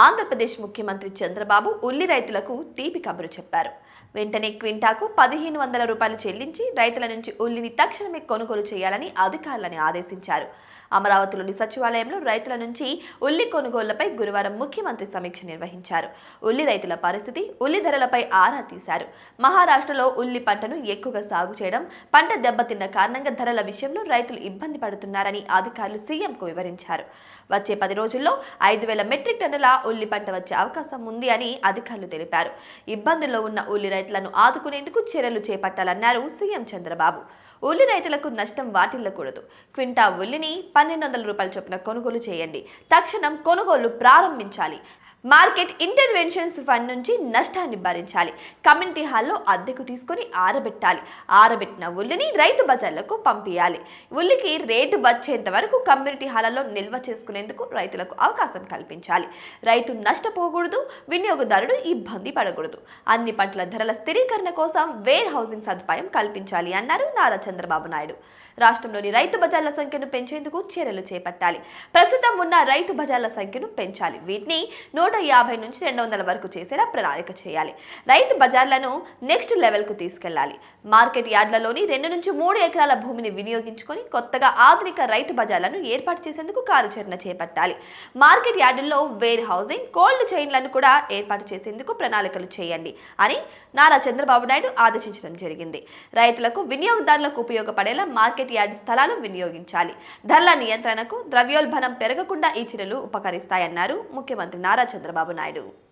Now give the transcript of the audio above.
ఆంధ్రప్రదేశ్ ముఖ్యమంత్రి చంద్రబాబు ఉల్లి రైతులకు తీపి కబురు చెప్పారు. వెంటనే క్వింటాకు పదిహేను వందల రూపాయలు చెల్లించి రైతుల నుంచి ఉల్లిని తక్షణమే కొనుగోలు చేయాలని అధికారులని ఆదేశించారు. అమరావతిలోని సచివాలయంలో రైతుల నుంచి ఉల్లి కొనుగోళ్ళపై గురువారం ముఖ్యమంత్రి సమీక్ష నిర్వహించారు. ఉల్లి రైతుల పరిస్థితి ఉల్లి ధరలపై ఆరా తీశారు. మహారాష్ట్రలో ఉల్లి పంటను ఎక్కువగా సాగు చేయడం పంట దెబ్బతిన్న కారణంగా ధరల విషయంలో రైతులు ఇబ్బంది పడుతున్నారని అధికారులు సీఎంకు వివరించారు. వచ్చే పది రోజుల్లో ఐదు వేల మెట్రిక్ టన్నుల ఉల్లి పంట వచ్చే అవకాశం ఉంది అని అధికారులు తెలిపారు. ఇబ్బందుల్లో ఉన్న ఉల్లి రైతులను ఆదుకునేందుకు చర్యలు చేపట్టాలన్నారు సీఎం చంద్రబాబు. ఉల్లి రైతులకు నష్టం వాటిల్లకూడదు. క్వింటా ఉల్లిని పన్నెండు వందల రూపాయల చొప్పున కొనుగోలు చేయండి. తక్షణం కొనుగోలు ప్రారంభించాలి. మార్కెట్ ఇంటర్వెన్షన్స్ ఫండ్ నుంచి నష్టాన్ని భరించాలి. కమ్యూనిటీ హాల్లో అద్దెకు తీసుకొని ఆరబెట్టాలి. ఆరబెట్టిన ఉల్లిని రైతు బజార్లకు పంపించాలి ఉల్లికి రేటు వచ్చేంత వరకు కమ్యూనిటీ హాలలో నిల్వ చేసుకునేందుకు రైతులకు అవకాశం కల్పించాలి. రైతు నష్టపోకూడదు వినియోగదారుడు ఇబ్బంది పడకూడదు. అన్ని పంటల ధరల స్థిరీకరణ కోసం వేర్ హౌసింగ్ సదుపాయం కల్పించాలి అన్నారు నారా చంద్రబాబు నాయుడు. రాష్ట్రంలోని రైతు బజార్ల సంఖ్యను పెంచేందుకు చర్యలు చేపట్టాలి. ప్రస్తుతం ఉన్న రైతు బజార్ల సంఖ్యను పెంచాలి. వీటిని నూట యాభై నుంచి రెండు వందల వరకు చేసేలా ప్రణాళిక చేయాలి. రైతు బజార్లను నెక్స్ట్ లెవెల్కు తీసుకెళ్ళాలి మార్కెట్ యార్డ్లలోని రెండు నుంచి మూడు ఎకరాల భూమిని వినియోగించుకొని కొత్తగా ఆధునిక రైతు బజార్లను ఏర్పాటు చేసేందుకు కార్యాచరణ చేపట్టాలి. మార్కెట్ యార్డుల్లో వేర్ హౌసింగ్ కోల్డ్ చైన్లను కూడా ఏర్పాటు చేసేందుకు ప్రణాళికలు చేయండి అని నారా చంద్రబాబు నాయుడు ఆదేశించడం జరిగింది. రైతులకు వినియోగదారులకు ఉపయోగపడేలా మార్కెట్ యార్డ్ స్థలాలు వినియోగించాలి. ధరల నియంత్రణకు ద్రవ్యోల్బణం పెరగకుండా ఈ చర్యలు ఉపకరిస్తాయన్నారు ముఖ్యమంత్రి నారా చంద్రబాబు నాయుడు.